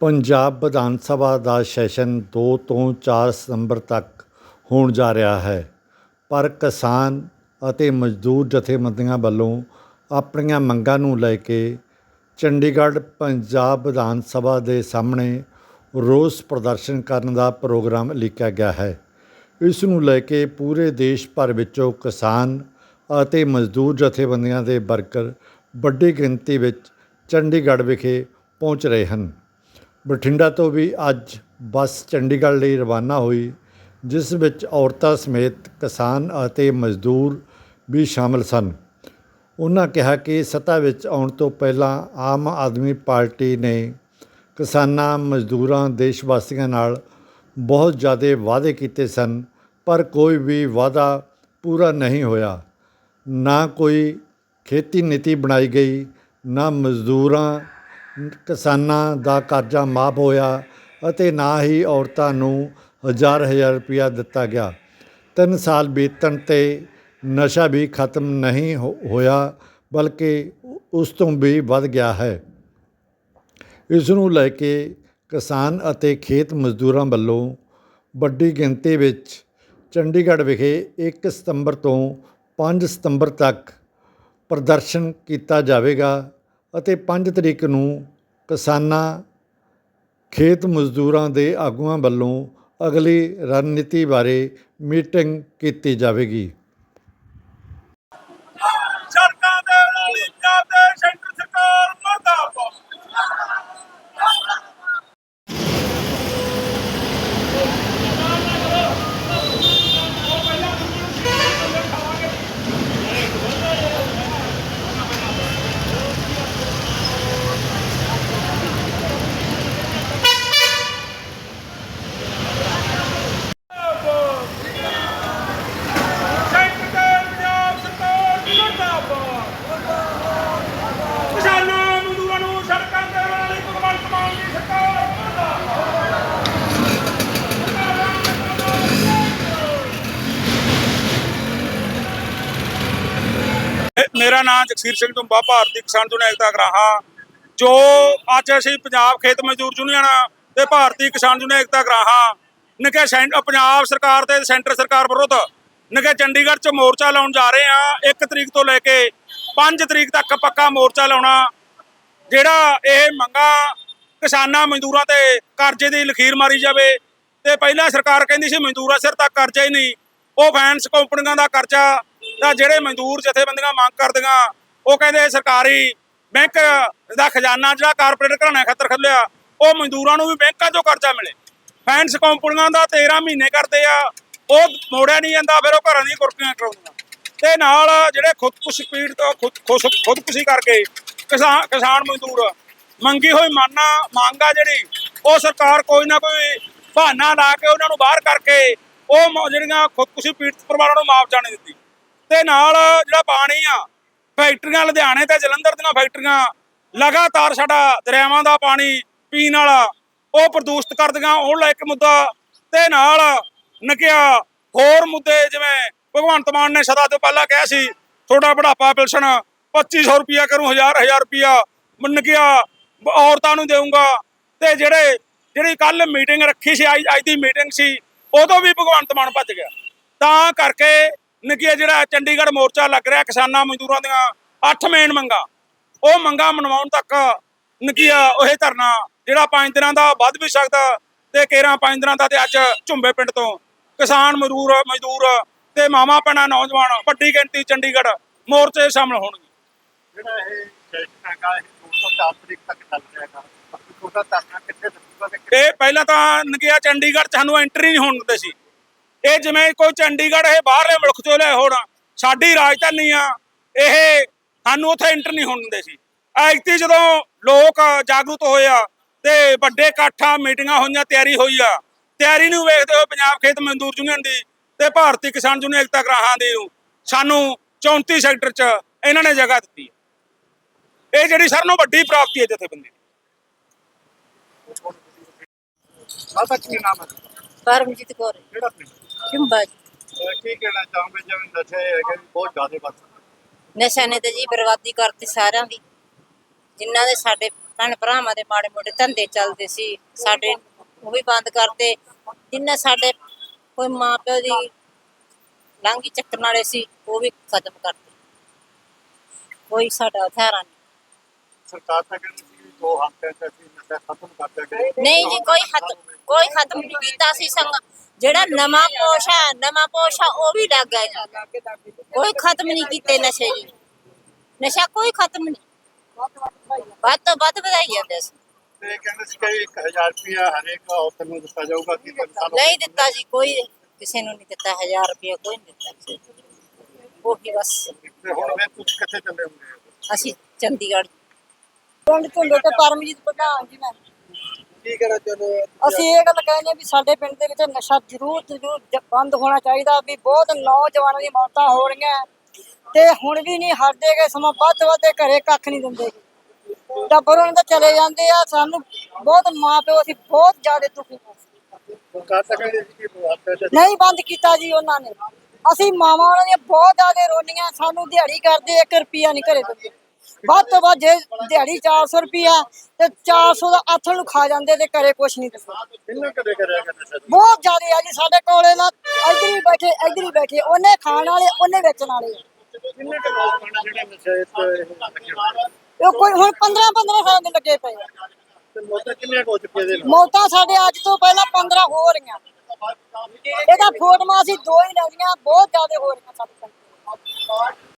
ਪੰਜਾਬ ਵਿਧਾਨ ਸਭਾ ਦਾ session 2 ਤੋਂ 4 ਸਤੰਬਰ ਤੱਕ ਹੋਣ ਜਾ ਰਿਹਾ ਹੈ। ਪਰ ਕਿਸਾਨ ਅਤੇ ਮਜ਼ਦੂਰ ਜਥੇਬੰਦੀਆਂ ਵੱਲੋਂ ਆਪਣੀਆਂ ਮੰਗਾਂ ਨੂੰ ਲੈ ਕੇ ਚੰਡੀਗੜ੍ਹ ਪੰਜਾਬ ਵਿਧਾਨ ਸਭਾ ਦੇ ਸਾਹਮਣੇ ਰੋਸ ਪ੍ਰਦਰਸ਼ਨ ਕਰਨ ਦਾ ਪ੍ਰੋਗਰਾਮ ਲਿਖਿਆ ਗਿਆ ਹੈ। ਇਸ ਨੂੰ ਲੈ ਕੇ ਪੂਰੇ ਦੇਸ਼ ਭਰ ਵਿੱਚੋਂ ਕਿਸਾਨ ਅਤੇ ਮਜ਼ਦੂਰ ਜਥੇਬੰਦੀਆਂ ਦੇ ਵਰਕਰ ਵੱਡੀ ਗਿਣਤੀ ਵਿੱਚ ਚੰਡੀਗੜ੍ਹ ਵਿਖੇ ਪਹੁੰਚ ਰਹੇ ਹਨ। ਬਠਿੰਡਾ ਤੋਂ ਵੀ ਅੱਜ ਬੱਸ ਚੰਡੀਗੜ੍ਹ ਲਈ ਰਵਾਨਾ ਹੋਈ, ਜਿਸ ਵਿੱਚ ਔਰਤਾਂ ਸਮੇਤ ਕਿਸਾਨ ਅਤੇ ਮਜ਼ਦੂਰ ਵੀ ਸ਼ਾਮਲ ਸਨ। ਉਹਨਾਂ ਕਿਹਾ ਕਿ ਸੱਤਾ ਵਿੱਚ ਆਉਣ ਤੋਂ ਪਹਿਲਾਂ ਆਮ ਆਦਮੀ ਪਾਰਟੀ ਨੇ ਕਿਸਾਨਾਂ, ਮਜ਼ਦੂਰਾਂ ਦੇਸ਼ ਵਾਸੀਆਂ ਨਾਲ ਬਹੁਤ ਜ਼ਿਆਦਾ ਵਾਅਦੇ ਕੀਤੇ ਸਨ, ਪਰ ਕੋਈ ਵੀ ਵਾਅਦਾ ਪੂਰਾ ਨਹੀਂ ਹੋਇਆ। ਨਾ ਕੋਈ ਖੇਤੀ ਨੀਤੀ ਬਣਾਈ ਗਈ, ਨਾ ਮਜ਼ਦੂਰਾਂ ਕਿਸਾਨਾਂ ਦਾ ਕਰਜ਼ਾ ਮਾਫ ਹੋਇਆ ਅਤੇ ਨਾ ਹੀ ਔਰਤਾਂ ਨੂੰ ਹਜ਼ਾਰ ਹਜ਼ਾਰ ਰੁਪਇਆ ਦਿੱਤਾ ਗਿਆ। ਤਿੰਨ ਸਾਲ ਬੀਤਣ ਤੇ ਨਸ਼ਾ ਵੀ ਖਤਮ ਨਹੀਂ ਹੋ- ਹੋਇਆ, ਬਲਕਿ ਉਸ ਤੋਂ ਵੀ ਵੱਧ ਗਿਆ ਹੈ। ਇਸ ਨੂੰ ਲੈ ਕੇ ਕਿਸਾਨ ਅਤੇ ਖੇਤ ਮਜ਼ਦੂਰਾਂ ਵੱਲੋਂ ਵੱਡੀ ਗਿਣਤੀ ਵਿੱਚ ਚੰਡੀਗੜ੍ਹ ਵਿਖੇ 1 ਸਤੰਬਰ ਤੋਂ 5 ਸਤੰਬਰ ਤੱਕ ਪ੍ਰਦਰਸ਼ਨ ਕੀਤਾ ਜਾਵੇਗਾ। ਅਤੇ 5 ਤਰੀਕ ਨੂੰ ਕਿਸਾਨਾਂ, ਖੇਤ ਮਜ਼ਦੂਰਾਂ ਦੇ ਆਗੂਆਂ ਵੱਲੋਂ ਅਗਲੀ ਰਣਨੀਤੀ ਬਾਰੇ ਮੀਟਿੰਗ ਕੀਤੀ ਜਾਵੇਗੀ ਸੜਕਾਂ ਦੇ ਨਾਲ ਹੀ ਪੰਜਾਬ ਦੇ ਸੈਂਟਰ ਸਰਕਾਰ ਮਰਦਾਬਾਦ ਸੈਂਟਰ ਦੇ ਪੰਜਾਬ ਸਰਕਾਰ ਮਰਦਾਬਾਦ ਕਿਸਾਨਾਂ ਮਜ਼ਦੂਰਾਂ ਨੂੰ ਸੜਕਾਂ ਤੇ ਵਾਲੀ ਭਗਵੰਤ ਮਾਨ ਦੀ ਸਰਕਾਰ ਮਰਦਾਬਾਦ ਮੇਰਾ ਨਾਮ ਜਗਸੀਰ ਸਿੰਘ ਟੁੰਬਾ ਭਾਰਤੀ ਕਿਸਾਨ ਯੂਨੀਅਨ ਏਕਤਾ ਗਰਾਹਾਂ। ਜੋ ਅੱਜ ਅਸੀਂ ਪੰਜਾਬ ਖੇਤ ਮਜ਼ਦੂਰ ਯੂਨੀਅਨ ਤੇ ਭਾਰਤੀ ਕਿਸਾਨ ਯੂਨੀਅਨ ਏਕਤਾ ਗਰਾਹਾਂ, ਨਿਕੇ ਪੰਜਾਬ ਸਰਕਾਰ ਤੇ ਸੈਂਟਰ ਸਰਕਾਰ ਵਿਰੁੱਧ ਨਿਕੇ ਚੰਡੀਗੜ੍ਹ 'ਚ ਮੋਰਚਾ ਲਾਉਣ ਜਾ ਰਹੇ ਆ 1 ਤਰੀਕ ਤੋਂ ਲੈ ਕੇ 5 ਤਰੀਕ ਤੱਕ ਪੱਕਾ ਮੋਰਚਾ ਲਾਉਣਾ। ਜਿਹੜਾ ਇਹ ਮੰਗਾ ਕਿਸਾਨਾਂ ਮਜ਼ਦੂਰਾਂ ਤੇ ਕਰਜ਼ੇ ਦੀ ਲਖੀਰ ਮਾਰੀ ਜਾਵੇ ਤੇ ਪਹਿਲਾਂ ਸਰਕਾਰ ਕਹਿੰਦੀ ਸੀ ਮਜ਼ਦੂਰਾਂ ਸਿਰ ਤੱਕ ਕਰਜ਼ਾ ਹੀ ਨਹੀਂ। ਉਹ ਫਾਈਨੈਂਸ ਕੰਪਨੀਆਂ ਦਾ ਕਰਜ਼ਾ ਤਾਂ ਜਿਹੜੇ ਮਜ਼ਦੂਰ ਜਥੇਬੰਦੀਆਂ ਮੰਗ ਕਰਦੀਆਂ, ਉਹ ਕਹਿੰਦੇ ਸਰਕਾਰੀ ਬੈਂਕ ਦਾ ਖਜ਼ਾਨਾ ਜਿਹੜਾ ਕਾਰਪੋਰੇਟ ਘਰਾਣੇ ਖਾਤਰ ਖੁੱਲਿਆ ਉਹ ਮਜ਼ਦੂਰਾਂ ਨੂੰ ਵੀ ਬੈਂਕਾਂ 'ਚੋਂ ਕਰਜ਼ਾ ਮਿਲੇ। ਫਾਈਨੈਂਸ ਕੰਪਨੀਆਂ ਦਾ 13 ਮਹੀਨੇ ਕਰਦੇ ਆ, ਉਹ ਮੋੜਿਆ ਨਹੀਂ ਜਾਂਦਾ, ਫਿਰ ਉਹ ਘਰਾਂ ਦੀਆਂ ਕੁਰਕੀਆਂ ਕਰਾਉਂਦੀਆਂ ਤੇ ਨਾਲ ਜਿਹੜੇ ਖੁਦਕੁਸ਼ੀ ਪੀੜ ਤੋਂ ਖੁਦ ਖੁਦਕੁਸ਼ੀ ਕਰਕੇ ਕਿਸਾਨ ਕਿਸਾਨ ਮਜ਼ਦੂਰ ਮੰਗੀ ਹੋਈ ਮਾਨਾ, ਮੰਗਾ ਜਿਹੜੀ, ਉਹ ਸਰਕਾਰ ਕੋਈ ਨਾ ਕੋਈ ਬਹਾਨਾ ਲਾ ਕੇ ਉਹਨਾਂ ਨੂੰ ਬਾਹਰ ਕਰਕੇ, ਉਹ ਜਿਹੜੀਆਂ ਖੁਦਕੁਸ਼ੀ ਪੀੜਤ ਪਰਿਵਾਰਾਂ ਨੂੰ ਮੁਆਵਜ਼ਾ ਨਹੀਂ ਦਿੱਤੀ। ਤੇ ਨਾਲ ਜਿਹੜਾ ਪਾਣੀ ਆ, ਫੈਕਟਰੀਆਂ ਲੁਧਿਆਣੇ ਤੇ ਜਲੰਧਰ ਦੀਆਂ ਫੈਕਟਰੀਆਂ, ਲਗਾਤਾਰ ਸਾਡਾ ਦਰਿਆਵਾਂ ਦਾ ਪਾਣੀ ਪੀਣ ਵਾਲਾ, ਉਹ ਪ੍ਰਦੂਸ਼ਿਤ ਕਰਦੀਆਂ। ਉਹ ਲੈ ਮੁੱਦਾ ਤੇ ਨਾਲ ਨਕਿਆ, ਹੋਰ ਮੁੱਦੇ ਜਿਵੇਂ ਭਗਵੰਤ ਮਾਨ ਨੇ ਸਦਾ ਤੋਂ ਪਹਿਲਾਂ ਕਿਹਾ ਸੀ, ਤੁਹਾਡਾ ਬੁਢਾਪਾ ਪੈਨਸ਼ਨ 2500 ਰੁਪਿਆ ਕਰੂੰ 1000 1000 ਰੁਪਿਆ ਮੰਨ ਗਿਆ ਔਰਤਾਂ ਨੂੰ ਦੇਊਂਗਾ। ਤੇ ਜਿਹੜੇ, ਜਿਹੜੀ ਕੱਲ ਮੀਟਿੰਗ ਰੱਖੀ ਸੀ ਅੱਜ ਅੱਜ ਦੀ ਮੀਟਿੰਗ ਸੀ, ਉਦੋਂ ਵੀ ਭਗਵੰਤ ਮਾਨ ਭੱਜ ਗਿਆ। ਤਾਂ ਕਰਕੇ ਨਕਿਆ ਜਿਹੜਾ ਚੰਡੀਗੜ੍ਹ ਮੋਰਚਾ ਲੱਗ ਰਿਹਾ ਕਿਸਾਨਾਂ ਮਜ਼ਦੂਰਾਂ ਦੀਆਂ ਅੱਠ ਮੇਨ ਮੰਗਾ। ਉਹ ਮੰਗਾ ਮਨਵਾਉਣ ਤੱਕ ਨਕੀਆ ਉਹ ਧਰਨਾ ਜਿਹੜਾ ਪੰਜ ਦਿਨਾਂ ਦਾ ਵੱਧ ਵੀ ਸਕਦਾ ਤੇ 13 ਪੰਜ ਦਿਨਾਂ ਦਾ ਤੇ ਅੱਜ ਝੁੰਬੇ ਪਿੰਡ ਤੋਂ ਕਿਸਾਨ ਮਜ਼ਦੂਰ ਮਜ਼ਦੂਰ ਤੇ ਮਾਮਾ ਪੈਣਾ ਨੌਜਵਾਨ ਵੱਡੀ ਗਿਣਤੀ ਚੰਡੀਗੜ੍ਹ ਮੋਰਚੇ ਸ਼ਾਮਲ ਹੋਣਗੇ। ਜਿਹੜਾ ਇਹ ਸੈਸ਼ਨ ਹੈਗਾ ਇਹ 204 ਤਰੀਕ ਤੱਕ ਚੱਲ ਰਿਹਾ ਹੈਗਾ। ਉਹਦਾ ਧਰਨਾ ਕਿੱਥੇ ਲੱਗੂਗਾ ਤੇ ਕਿੱਥੇ ਇਹ ਪਹਿਲਾਂ ਤਾਂ ਨਗਿਆ ਚੰਡੀਗੜ੍ਹ 'ਚ ਸਾਨੂੰ ਐਂਟਰੀ ਨਹੀਂ ਹੋਣ ਦਿੰਦੇ ਸੀ। ਇਹ ਜਿਵੇਂ ਕੋਈ ਚੰਡੀਗੜ੍ਹ ਇਹ ਬਾਹਰਲੇ ਮੁਲਕ ਚੋਂ ਲਿਆ ਹੋਣ ਸਾਡੀ ਰਾਜਧਾਨੀ ਆ ਇਹ ਸਾਨੂੰ ਉੱਥੇ ਐਂਟਰ ਨਹੀਂ ਹੋਣ ਦਿੰਦੇ ਸੀ। ਐਕਤੀ ਜਦੋਂ ਲੋਕ ਜਾਗਰੂਕ ਹੋਏ ਆ ਤੇ ਵੱਡੇ ਇਕੱਠਾਂ ਮੀਟਿੰਗਾਂ ਹੋਈਆਂ ਤਿਆਰੀ ਹੋਈ ਆ ਤਿਆਰੀ ਨੂੰ ਵੇਖਦੇ ਹੋਏ ਪੰਜਾਬ ਖੇਤ ਮਜ਼ਦੂਰ ਯੂਨੀਅਨ ਦੀ ਤੇ ਭਾਰਤੀ ਕਿਸਾਨ ਯੂਨੀਅਨ ਏਕਤਾ ਗਰਾਹਾਂ ਦੀ ਨੂੰ ਸਾਨੂੰ 34 ਸੈਕਟਰ 'ਚ ਇਹਨਾਂ ਨੇ ਜਗ੍ਹਾ ਦਿੱਤੀ। ਇਹ ਜਿਹੜੀ ਸਾਰਿਆਂ ਨਾਲੋਂ ਵੱਡੀ ਪ੍ਰਾਪਤੀ ਹੈ ਜਥੇਬੰਦੀ ਦੀ। ਮਾਤਾ ਕੀ ਨਾਮ ਹੈ? ਪਰਮਜੀਤ ਕੌਰ। ਕਿਹੜਾ ਪਿੰਡ? ਚੁੰਬਾ ਕੀ ਕਹਿਣਾ ਚਾਹੋਗੇ ਜਿਵੇਂ ਨਸ਼ੇ ਹੈਗੇ ਬਹੁਤ ਜ਼ਿਆਦਾ ਵੱਧ ਨਸ਼ਾ ਨੇ ਤੇ ਜੀ ਬਰਬਾਦੀ ਕਰਤੀ ਸਾਰਿਆਂ ਦੀ। ਜਿਨ੍ਹਾਂ ਦੇ ਸਾਡੇ ਭੈਣ ਭਰਾਵਾਂ ਦੇ ਮਾੜੇ ਮੋਟੇ ਧੰਦੇ ਚੱਲਦੇ ਸੀ ਸਾਡੇ ਉਹ ਵੀ ਬੰਦ ਕਰਤੇ। ਜਿੰਨੇ ਸਾਡੇ ਕੋਈ ਮਾਂ ਪਿਓ ਦੀ ਲਾਂਗੀ ਚੱਕਣ ਵਾਲੇ ਸੀ ਉਹ ਵੀ ਖਤਮ ਕਰਤੇ। ਕੋਈ ਸਾਡਾ ਹਥਿਆਰਾਂ ਨਹੀਂ। ਸਰਕਾਰ ਤਾਂ ਕਹਿੰਦੀ ਸੀ ਵੀ ਦੋ ਹਫ਼ਤੇ ਤੱਕ ਅਸੀਂ ਨਸ਼ਾ ਖਤਮ ਕਰ ਦਿਆਂਗੇ ਨਹੀਂ ਜੀ ਕੋਈ ਖਤਮ ਕੋਈ ਖਤਮ ਨਹੀਂ ਕੀਤਾ ਸੀ ਸੰਗ ਜਿਹੜਾ ਨਵਾਂ ਪੋਸ਼ ਨਵਾਂ ਪੋਸ਼ ਉਹ ਵੀ ਲੱਗ ਗਿਆ ਜੀ ਕੋਈ ਖਤਮ ਨਹੀਂ ਕੀਤੇ ਨਸ਼ੇ ਜੀ। ਨਸ਼ਾ ਕੋਈ ਖਤਮ ਨਹੀਂ। ਵੱਧ ਤੋਂ ਵੱਧ ਵਧਾਈ ਜਾਂਦੇ ਸੀ ਤੇ ਇਹ ਕਹਿੰਦੇ ਸੀ ਕਿ 1000 ਰੁਪਇਆ ਹਰੇਕ ਔਰਤ ਨੂੰ ਦਿੱਤਾ ਜਾਊਗਾ ਕਿ ਤਿੰਨ ਸਾਲ ਹੋ ਨਹੀਂ। ਦਿੱਤਾ ਜੀ ਕੋਈ ਕਿਸੇ ਨੂੰ ਨਹੀਂ ਦਿੱਤਾ 1000 ਰੁਪਏ ਕੋਈ ਨਹੀਂ ਦਿੱਤਾ ਉਹੀ ਬਸ। ਤੇ ਹੁਣ ਫਿਰ ਤੁਸੀਂ ਕਿੱਥੇ ਚੱਲੇ ਹੋਗੇ ਅਸੀਂ ਚੰਡੀਗੜ੍ਹ ਪਿੰਡ ਝੁੰਡੇ ਤੇ ਪਰਮਜੀਤ ਪ੍ਰਧਾਨ ਜੀ ਮੈਂ ਕੀ ਕਹਿਣਾ ਚਾਹੁੰਦੇ ਅਸੀਂ ਇਹ ਗੱਲ ਕਹਿੰਦੇ ਵੀ ਸਾਡੇ ਪਿੰਡ ਦੇ ਵਿੱਚ ਨਸ਼ਾ ਜ਼ਰੂਰ ਜ਼ਰੂਰ ਜ- ਬੰਦ ਹੋਣਾ ਚਾਹੀਦਾ ਵੀ ਬਹੁਤ ਨੌਜਵਾਨਾਂ ਦੀ ਮੌਤਾਂ ਹੋ ਰਹੀਆਂ ਤੇ ਹੁਣ ਵੀ ਨਹੀਂ ਹਟਦੇ ਗਏ ਸਮਾਂ ਵੱਧ ਤੋਂ ਵੱਧ ਇਹ ਘਰੇ ਕੱਖ ਨਹੀਂ ਦਿੰਦੇ। ਟੱਬਰ ਉਹਨਾਂ ਦੇ ਚਲੇ ਜਾਂਦੇ ਆ ਸਾਨੂੰ ਬਹੁਤ ਮਾਂ ਪਿਓ ਅਸੀਂ ਬਹੁਤ ਜ਼ਿਆਦਾ ਦੁਖੀ ਹਾਂ। ਸੀ ਕਿ ਨਹੀਂ ਬੰਦ ਕੀਤਾ ਜੀ ਉਹਨਾਂ ਨੇ। ਅਸੀਂ ਮਾਵਾਂ ਉਹਨਾਂ ਦੀਆਂ ਬਹੁਤ ਜ਼ਿਆਦਾ ਰੋਣੀਆਂ ਸਾਨੂੰ ਦਿਹਾੜੀ ਕਰਦੇ 1 ਰੁਪਿਆ ਨਹੀਂ ਘਰੇ ਦਿੰਦੇ। ਵੱਧ ਤੋਂ ਵੱਧ ਜੇ ਦਿਹਾੜੀ 400 ਰੁਪਿਆ ਤੇ 400 ਦਾ ਆਥਣ ਨੂੰ ਖਾ ਜਾਂਦੇ ਤੇ ਘਰੇ ਕੁਛ ਨਹੀਂ ਕਿੰਨਾ ਕਦੇ ਕਰਿਆ ਕਰਨਾ ਨਸ਼ਾ ਬਹੁਤ ਜ਼ਿਆਦਾ ਆ ਜੀ ਸਾਡੇ ਕੋਲੇ ਨਾ ਇੱਧਰ ਹੀ ਬੈਠੇ ਇੱਧਰ ਹੀ ਬੈਠੇ ਉਹਨੇ ਖਾਣ ਵਾਲੇ ਉਹਨੇ ਵੇਚਣ ਵਾਲੇ ਕਿੰਨੇ ਕੁ ਆ ਜਿਹੜੇ ਨਸ਼ੇ ਤੇ ਕੋਈ ਹੁਣ 15 15 ਸਾਲ ਦੇ ਲੱਗੇ ਪਏ ਆ। ਤੇ ਮੌਤਾਂ ਕਿੰਨੀਆਂ ਕੁ ਹੋ ਚੁੱਕੀਆਂ ਇਹਦੇ ਨਾਲ? ਮੌਤਾਂ ਸਾਡੇ ਅੱਜ ਤੋਂ ਪਹਿਲਾਂ 15 ਹੋ ਰਹੀਆਂ। ਇਹਦਾ ਫੋਟੋਆਂ ਅਸੀਂ ਦੋ ਹੀ ਲੈਣੀਆਂ ਬਹੁਤ ਜ਼ਿਆਦਾ ਹੋ ਰਹੀਆਂ ਸਾਡੇ